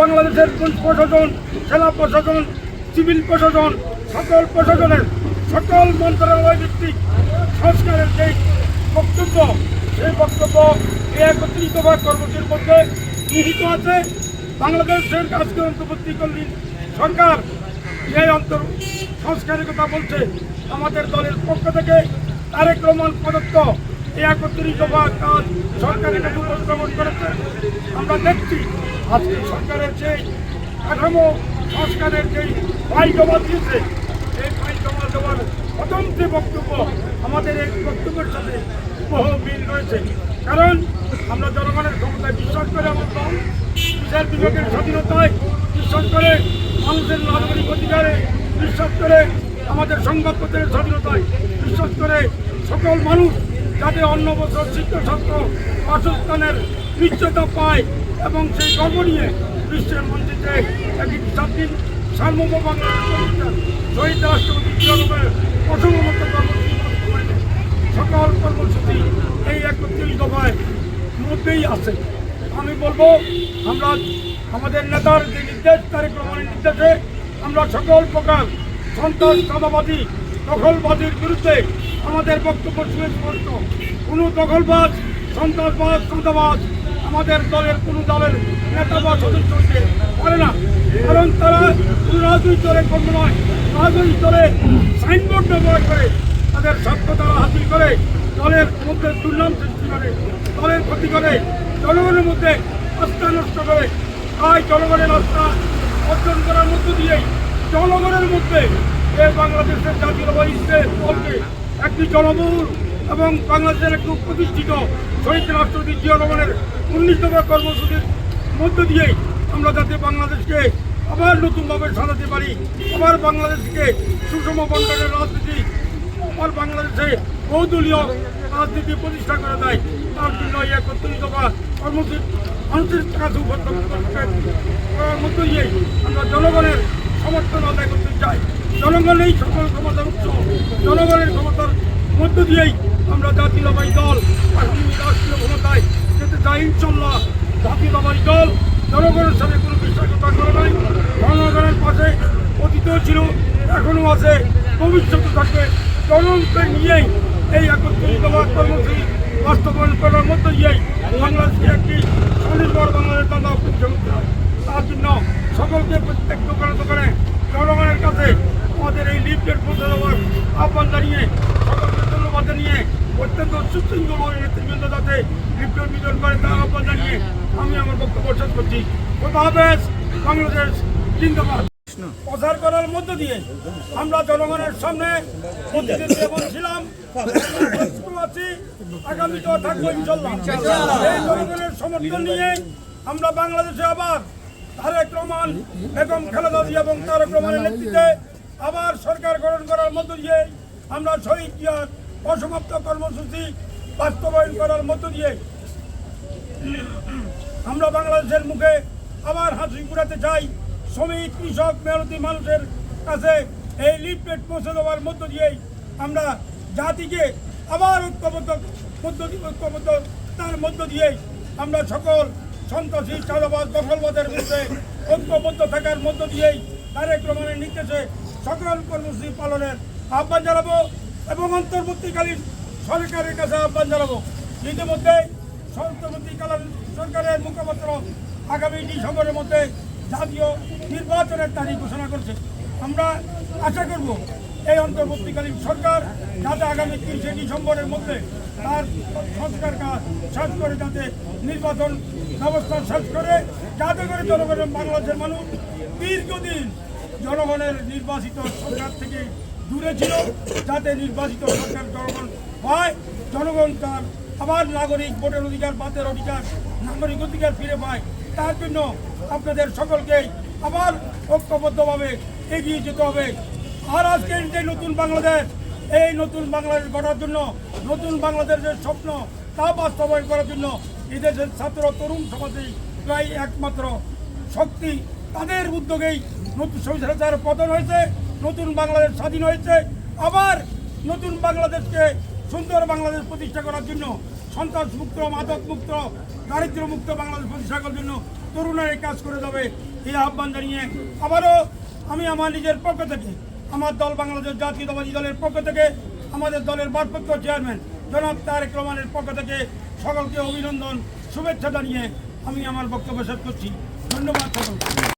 বাংলাদেশের প্রশাসন, সেনা প্রশাসন, সিভিল প্রশাসন, সকল প্রশাসনের, সকল মন্ত্রণালয় ভিত্তিক সংস্কারের যে বক্তব্য, সেই বক্তব্য এই একত্রিত বা কর্মসূচির মধ্যে নিহিত আছে। বাংলাদেশের আজকে অন্তর্বর্তীকালীন সরকার এই অন্তর সংস্কারের কথা বলছে। আমাদের দলের পক্ষ থেকে তারেক রহমান প্রদত্ত এই একত্রিত কাজ সরকারের কাছে উপস্থাপন করেছে। আমরা দেখছি আজকে সরকারের যে কাঠামো, সংস্কারের যে ফাইল জমা দিয়েছে এই ফাইল জমা দেওয়ার যে বক্তব্য আমাদের এই বক্তব্যের সাথে বহু মিল রয়েছে। কারণ আমরা জনগণের ক্ষমতায় বিশ্বাস করে আমার বিচার বিভাগের স্বাধীনতায় বিশ্বাস করে মানুষের নাগরিক অধিকারে বিশ্বাস করে আমাদের সংবাদপত্রের স্বাধীনতায় বিশ্বাস করে সকল মানুষ যাতে অন্য বছর শিক্ষা ছাত্র বাসস্থানের নিশ্চয়তা পায় এবং সেই গর্ব নিয়ে বিশ্বের মন্দিরে একটি স্বাধীন সার্বভৌম শহীদ রাষ্ট্রপতি কর্মসূচি সকল কর্মসূচি এই একত্রিশ দফায় মধ্যেই আছে। আমি বলব, আমরা আমাদের নেতার যে নির্দেশ তারেক রহমানের নির্দেশে আমরা সকল প্রকার সন্ত্রাস চাঁদাবাদী দখলবাজির বিরুদ্ধে আমাদের বক্তব্য সুস্পষ্ট। কোনো দখলবাদ সন্ত্রাসবাদ চাঁদাবাজ আমাদের দলের কোনো দলের নেতা বা সদস্য হইতে পারে না। কারণ তারা রাজনৈতিক দলের কর্ম নয়। রাজনৈতিক দলে সাইনবোর্ড ব্যবহার করে তাদের স্বার্থ তারা হাসিল করে। দলের মধ্যে দুর্নাম সৃষ্টি করে। দলের ক্ষতি করে। জনগণের মধ্যে আস্থা নষ্ট করে। তাই জনগণের আস্থা অর্জন করার মধ্য দিয়েই জনগণের মধ্যে এই বাংলাদেশের জাতীয়তাবাদী দলকে একটি জনবহুল এবং বাংলাদেশের একটি প্রতিষ্ঠিত শহীদ রাষ্ট্রপতি জিয়া রহমানের উন্নীতম কর্মসূচির মধ্য দিয়েই আমরা যাতে বাংলাদেশকে আবার নতুনভাবে সাজাতে পারি, আবার বাংলাদেশকে সুষম বন্টনের রাজনীতি, আবার বাংলাদেশে বহুদলীয় রাজনীতি প্রতিষ্ঠা করে দেয় তার জন্য এই একত্রিত বা কর্মসূচি মানুষের কাছে করার মধ্য দিয়েই আমরা জনগণের সমর্থন আদায় করতে চাই। জনগণের সকল ক্ষমতার উৎস, জনগণের ক্ষমতার মধ্য দিয়েই আমরা জাতীয়তাবাদী দল রাষ্ট্রীয় ক্ষমতায় চাই ইনশাল্লাহ জাতীয়তাবাদী দল জনগণের সাথে কোনো বিশ্বাসতা করে নাই জনগণের পাশে অতীতও ছিল, এখনও আছে, ভবিষ্যতে থাকবে। জনগণকে নিয়েই এই একত্রিত বা কর্মসূচি বাস্তবায়ন করার মধ্য দিয়েই বাংলাদেশকে একটি স্বনির্ভর বাংলাদেশ দাদা তার জন্য সকলকে প্রত্যেক দোকানে দোকানে জনগণের কাছে আমাদের এই লিফলেট পৌঁছে দেওয়ার আহ্বান জানিয়ে সকলকে ধন্যবাদ জানিয়ে সুশৃঙ্খলভাবে নেতৃবৃন্দ লিফলেট বিতরণ করে তার আহ্বান জানিয়ে আমি আমার বক্তব্য শেষ করছি হাফেজ বাংলাদেশ জিন্দাবাদ প্রচার করার মধ্য দিয়ে আমরা জনগণের সামনে প্রতিদিন যেমন ছিলাম আছি আগামীতেও থাকব ইনশাল্লাহ জনগণের সমর্থন নিয়ে আমরা বাংলাদেশে আবার তারেক রহমান বেগম খালেদা এবং তারেক রহমানের নেতৃত্বে আবার সরকার গঠন করার মধ্য দিয়ে আমরা শহীদ জিয়ার অসমাপ্ত কর্মসূচি বাস্তবায়ন করার মধ্য দিয়ে আমরা বাংলাদেশের মুখে আবার হাসি ফুরাতে চাই। শ্রমিক, কৃষক, মেহনতি মানুষের কাছে এই লিফলেট পৌঁছে দেওয়ার মধ্য দিয়েই আমরা জাতিকে আবার ঐক্যবদ্ধ পদ্ধতি ঐক্যবদ্ধ, তার মধ্য দিয়েই আমরা সকল সন্ত্রাসী চাঁদাবাদ দখলবাদের বিরুদ্ধে ঐক্যবদ্ধ থাকার মধ্য দিয়েই তারেক রহমানের নির্দেশে সকল কর্মসূচি পালনের আহ্বান জানাব। এবং অন্তর্বর্তীকালীন সরকারের কাছে আহ্বান জানাব। ইতিমধ্যে অন্তর্বর্তীকালীন সরকারের মুখপাত্র আগামী ডিসেম্বরের মধ্যে জাতীয় নির্বাচনের তারিখ ঘোষণা করছে। আমরা আশা করব এই অন্তর্বর্তীকালীন সরকার যাতে আগামী তিরিশে ডিসেম্বরের মধ্যে তার সংস্কার কাজ শেষ করে, যাতে নির্বাচন ব্যবস্থা শেষ করে, যাতে করে জনগণের বাংলাদেশের মানুষ দীর্ঘদিন জনগণের নির্বাচিত সরকার থেকে দূরে ছিল যাতে নির্বাচিত সরকার জনগণ পায় জনগণ তার আবার নাগরিক ভোটের অধিকার, বাতের অধিকার, নাগরিক অধিকার ফিরে পায়। তার জন্য আপনাদের সকলকে আবার ঐক্যবদ্ধভাবে এগিয়ে যেতে হবে। আর আজকের যে নতুন বাংলাদেশ, এই নতুন বাংলাদেশ গড়ার জন্য, নতুন বাংলাদেশের স্বপ্ন তা বাস্তবায়ন করার জন্য এদেশের ছাত্র, তরুণ সমাজেই প্রায় একমাত্র শক্তি। তাদের উদ্যোগেই নতুন সংসার পতন হয়েছে। নতুন বাংলাদেশ স্বাধীন হয়েছে, আবার নতুন বাংলাদেশকে সুন্দর বাংলাদেশ প্রতিষ্ঠা করার জন্য সন্ত্রাস মুক্ত মাদক মুক্ত দারিদ্র মুক্ত বাংলাদেশ প্রতিষ্ঠা করার জন্য তরুণের কাজ করে যাবে এই আহ্বান জানিয়ে আবারও আমি আমার নিজের পক্ষ থেকে, আমার দল বাংলাদেশ জাতীয়তাবাদী দলের পক্ষ থেকে, আমাদের দলের ভারপ্রাপ্ত চেয়ারম্যান জনাব তারেক রহমানের পক্ষ থেকে সকলকে অভিনন্দন, শুভেচ্ছা জানিয়ে আমি আমার বক্তব্য শেষ করছি। ধন্যবাদ সকলকে।